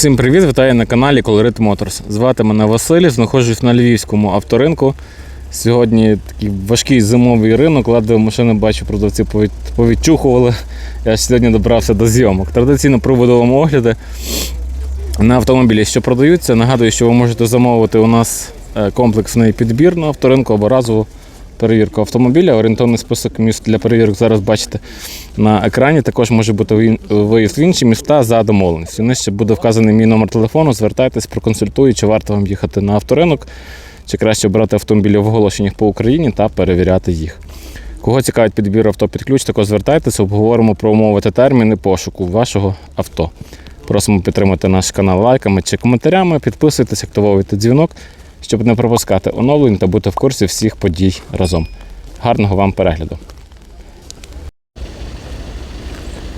Всім привіт, вітаю на каналі Colorit Motors. Звати мене Василь, знаходжусь на львівському авторинку. Сьогодні такий важкий зимовий ринок, ледве машини бачу, продавці повідчухували. Я сьогодні добрався до зйомок. Традиційно проводимо огляди на автомобілі, що продаються. Нагадую, що ви можете замовити у нас е, комплексний підбір на авторинку або разову перевірку автомобіля. Орієнтовний список міст для перевірок зараз бачите на екрані. Також може бути виїзд в інші міста за домовленістю. Нижче буде вказаний мій номер телефону. Звертайтесь, проконсультую, чи варто вам їхати на авторинок, чи краще брати автомобілі в оголошеннях по Україні та перевіряти їх. Кого цікавить підбір авто під ключ, також звертайтеся, обговоримо про умови та терміни пошуку вашого авто. Просимо підтримати наш канал лайками чи коментарями, підписуйтесь, активовуйте дзвінок, щоб не пропускати оновлень та бути в курсі всіх подій разом. Гарного вам перегляду!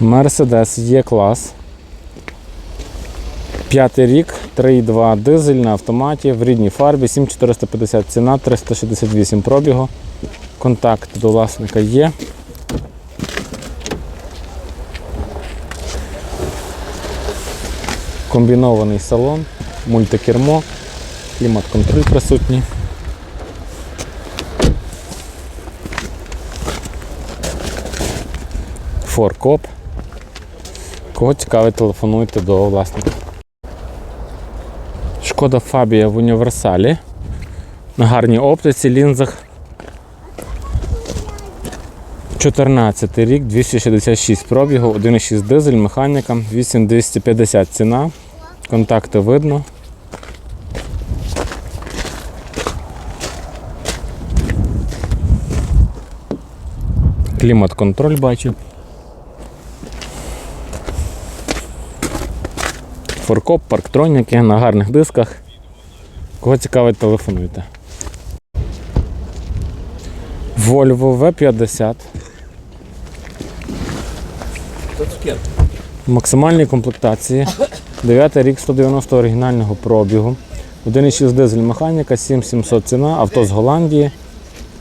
Мерседес є клас. П'ятий рік, 3,2 дизель на автоматі в рідній фарбі, 7450 ціна, 368 пробігу. Контакт до власника є. Комбінований салон, мультикермо, клімат-контроль присутній. Форкоп. Кого цікавить, телефонуйте до власника. Шкода Фабія в універсалі. На гарній оптиці, лінзах. 14 рік, 266 пробігу, 1,6 дизель, механіка, 8250 ціна. Контакти видно. Клімат-контроль бачу. Форкоп, парктроніки на гарних дисках. Кого цікавить, телефонуйте. Volvo V50. В максимальній комплектації. 9 рік 190 оригінального пробігу. 1,6 дизель механіка, 7700 ціна, авто з Голландії.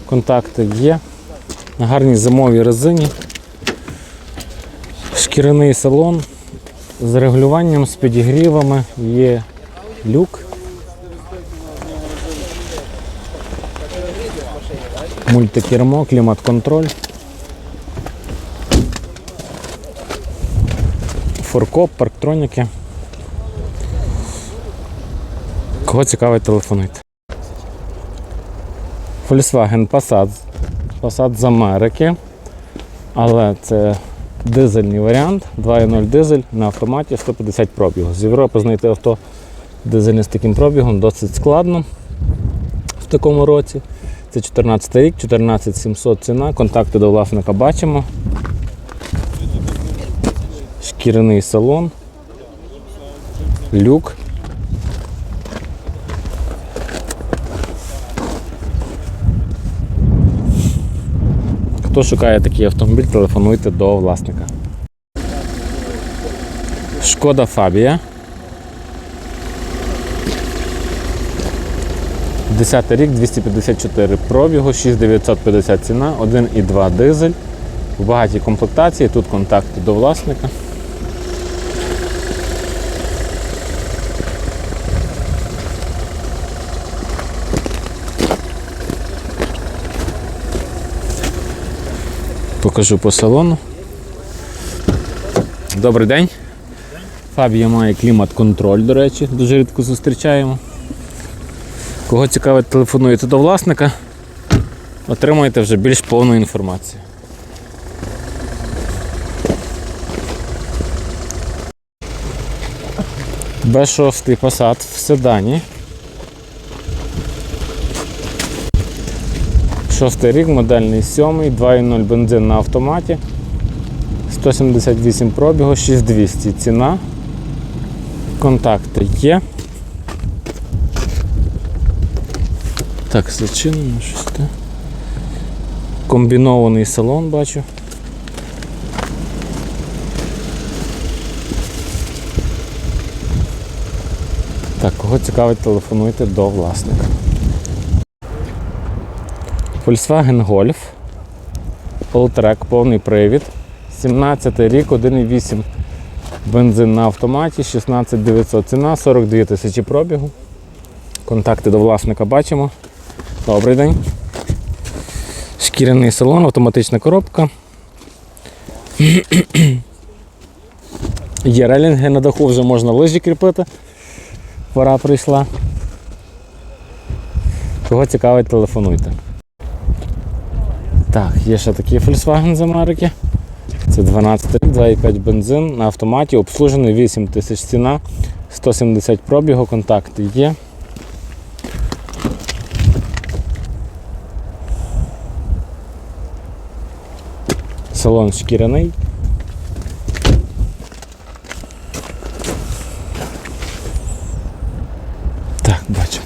Контакти є. На гарній зимовій резині. Шкіряний салон з регулюванням, з підігрівами, є люк. Мультикермо, клімат-контроль. Форкоп, парктроніки. Кого цікавить, телефонуйте. Volkswagen Passat. Passat з Америки. Але це дизельний варіант, 2.0 дизель на автоматі 150 пробігу. З Європи знайти авто дизельне з таким пробігом досить складно в такому році. Це 14 рік, 14700 ціна, контакти до власника бачимо. Шкіряний салон, люк. Хто шукає такий автомобіль, телефонуйте до власника. Шкода Фабія. 10 рік, 254 пробігу, 6950 ціна, 1,2 дизель. В багатій комплектації, тут контакти до власника. Покажу по салону. Добрий день. Фабія має клімат-контроль, до речі, дуже рідко зустрічаємо. Кого цікавить, телефонуєте до власника, отримаєте вже більш повну інформацію. Б6 Passat в седані. Шостий рік, модельний сьомий, 2.0 бензин на автоматі. 178 пробігу, 6200 ціна. Контакти є. Так, зачинено щось. Так. Комбінований салон бачу. Так, кого цікавить, телефонуйте до власника. Volkswagen Golf. Alltrack, повний привід. 17 рік, 1,8 Бензин на автоматі 16900 ціна, 42 тисячі пробігу. Контакти до власника бачимо. Добрий день. Шкіряний салон, автоматична коробка. Є релінги на даху, вже можна лижі кріпити. Пора прийшла. Кого цікавить, телефонуйте. Так, є ще такий Volkswagen з Америки. Це 12 рік, 2,5 бензин на автоматі, обслужений 8 тисяч ціна, 170 пробігу, контакти є. Салон шкіряний. Так, бачимо.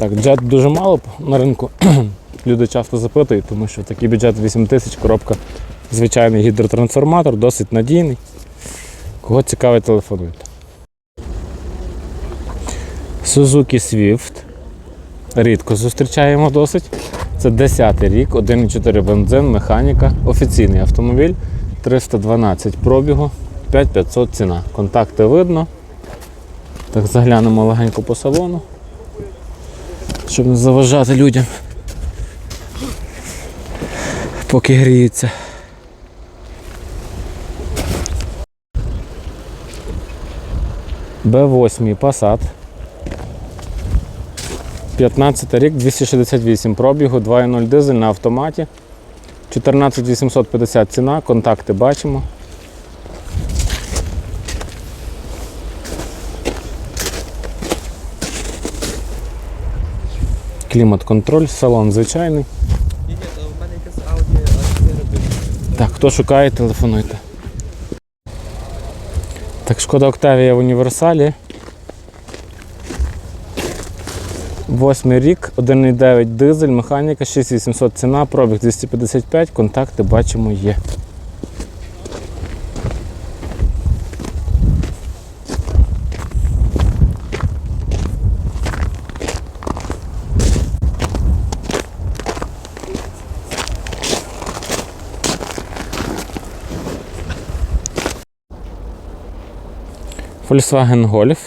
Так, джет дуже мало на ринку. Люди часто запитують, тому що такий бюджет 8 тисяч, коробка звичайний гідротрансформатор, досить надійний. Кого цікавить, телефонуйте. Suzuki Swift. Рідко зустрічаємо досить. Це 10 рік, 1,4 бензин, механіка, офіційний автомобіль, 312 пробігу, 5500 ціна. Контакти видно. Так, заглянемо легенько по салону, щоб не заважати людям. Поки гріються. Б8 Passat. 15 рік, 268 пробігу, 2.0 дизель на автоматі. 14850 ціна, контакти бачимо. Клімат-контроль, салон звичайний. Ні, ні, то в мене якась Audi A4 Так, хто шукає, телефонуйте. Так, шкода Октавія в універсалі. Восьмий рік, 1,9 дизель, механіка, 6800 ціна, пробіг 255, контакти бачимо є. Volkswagen Golf.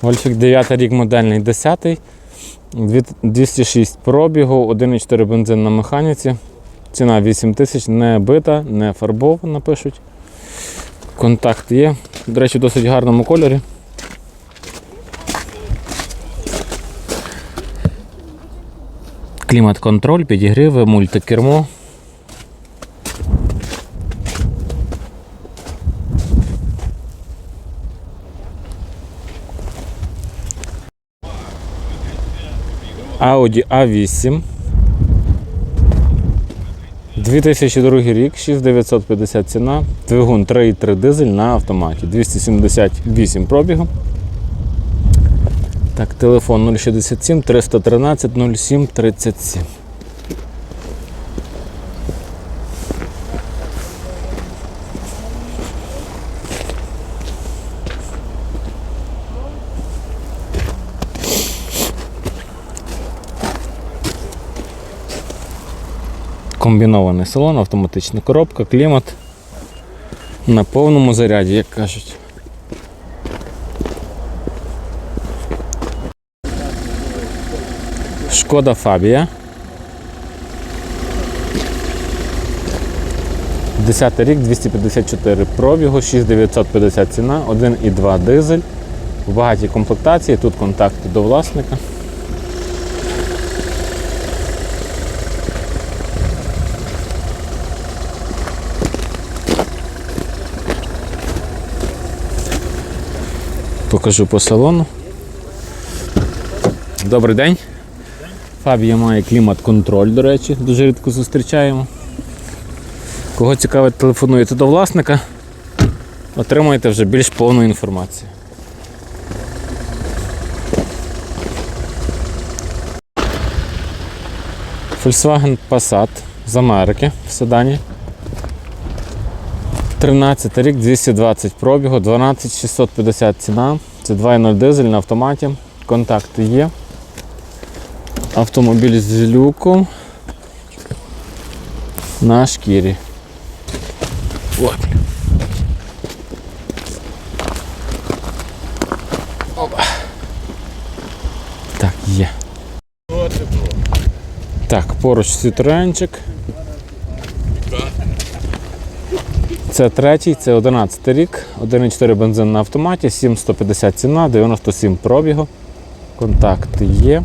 Гольфік 9 рік модельний 10 206 пробігу, 1,4 бензин на механіці. Ціна 8 тисяч, не бита, не фарбована, пишуть. Контакт є. До речі, в досить гарному кольорі. Клімат-контроль, підігриви, мультикермо. Audi A8. 2002 рік, 6950 ціна, двигун 3,3 дизель на автоматі, 278 пробігу. Так, телефон 067 313 07 37. Комбінований салон, автоматична коробка, клімат на повному заряді, як кажуть. Шкода Фабія. 10 рік, 254 пробігу, 6950 ціна, 1,2 дизель. В багатій комплектації, тут контакти до власника. Покажу по салону. Добрий день. Фабія має клімат-контроль, до речі, дуже рідко зустрічаємо. Кого цікавить, телефонуєте до власника, отримаєте вже більш повну інформацію. Volkswagen Passat з Америки в седані. 13 рік, 220 пробігу, 12650 ціна. Це 2.0 дизель на автоматі. Контакти є. Автомобіль з люком на шкірі. Бля. Опа. Так, є. Так, поруч Citroenчик. Це третій, це 11 рік, 1,4 бензин на автоматі, 7150 ціна, 97 пробігу. Контакти є.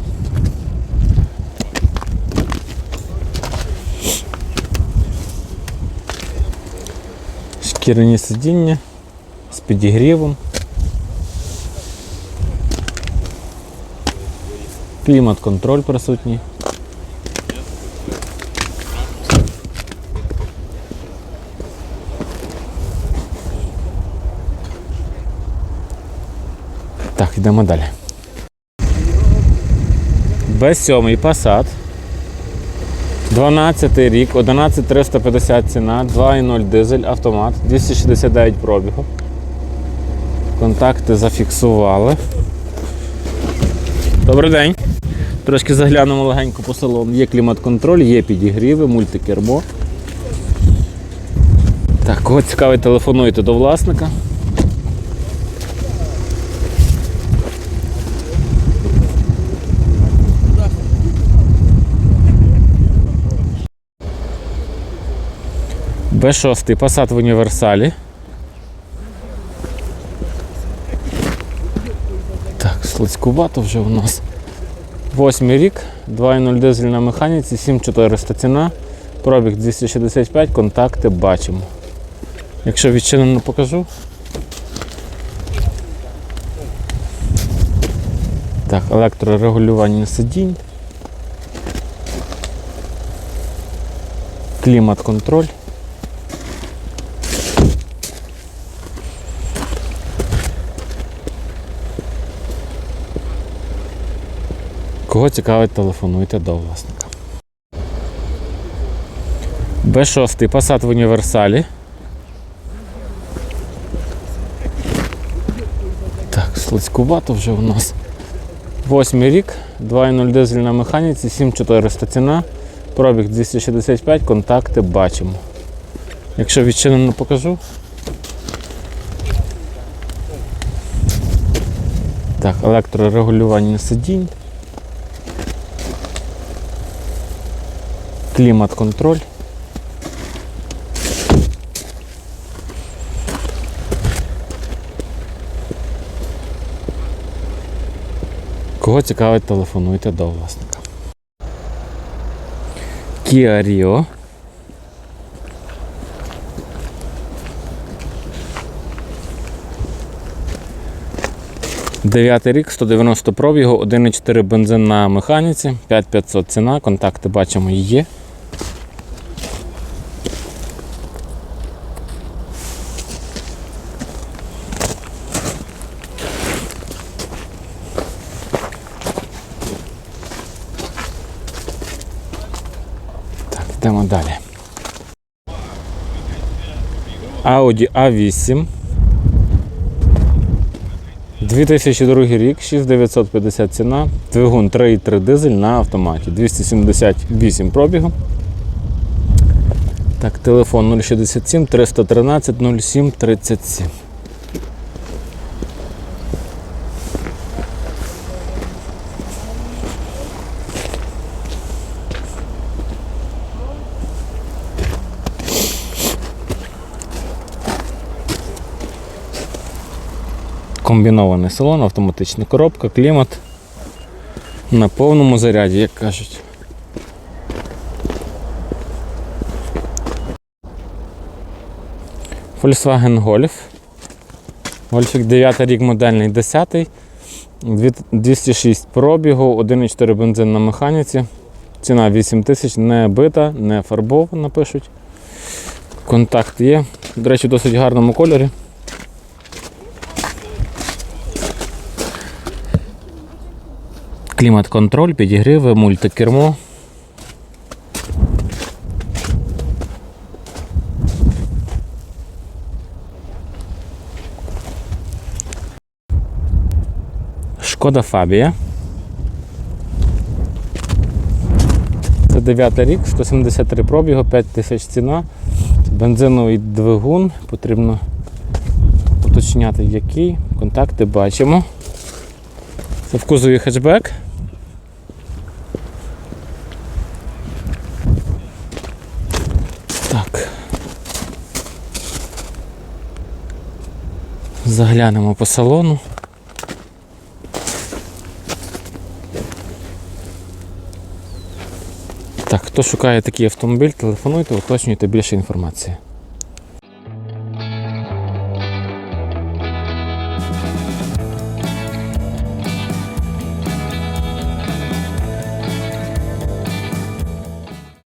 Шкіряні сидіння з підігрівом. Клімат-контроль присутній. Так, йдемо далі. Б7 Passat. 12 рік, 11350 ціна, 2.0 дизель, автомат, 269 пробігу. Контакти зафіксували. Добрий день. Трошки заглянемо легенько по салону. Є клімат-контроль, є підігріви, мультикермо. Так, кого цікавить, телефонуйте до власника. Б6 Passat в універсалі. Так, слизькувато вже у нас. Восьмий рік, 2.0 дизель на механіці, 7400 ціна, пробіг 265, контакти бачимо. Якщо відчинено покажу. Так, електрорегулювання сидінь. Клімат-контроль. Кого цікавить, телефонуйте до власника. Б6 Passat в універсалі. Так, слизькувато вже у нас. Восьмий рік, 2.0 дизель на механіці, 7400 ціна, пробіг 265, контакти бачимо. Якщо відчинено покажу. Так, електрорегулювання сидінь. Клімат-контроль. Кого цікавить, телефонуйте до власника. Kia Rio. Дев'ятий рік, 190 пробігу, 1,4 бензин на механіці, 5500 ціна, контакти бачимо є. Далі. Audi A8. 2002 рік, 6950 ціна, двигун 3,3 дизель на автоматі, 278 пробігу. Так, телефон 067 313 07 37. Комбінований салон, автоматична коробка, клімат на повному заряді, як кажуть. Volkswagen Golf. Гольфік 9 рік модельний 10 206 пробігу, 1,4 бензин на механіці. Ціна 8 тисяч, не бита, не фарбована, пишуть. Контакт є. До речі, в досить гарному кольорі. Клімат-контроль, підігриви, мультикермо. Шкода Фабія. Це 9 рік, 173 пробігу, 5 тисяч ціна. Бензиновий двигун. Потрібно уточняти який. Контакти бачимо. Це в кузові хетчбек. Так. Заглянемо по салону. Так, хто шукає такий автомобіль, телефонуйте, уточнюйте більше інформації.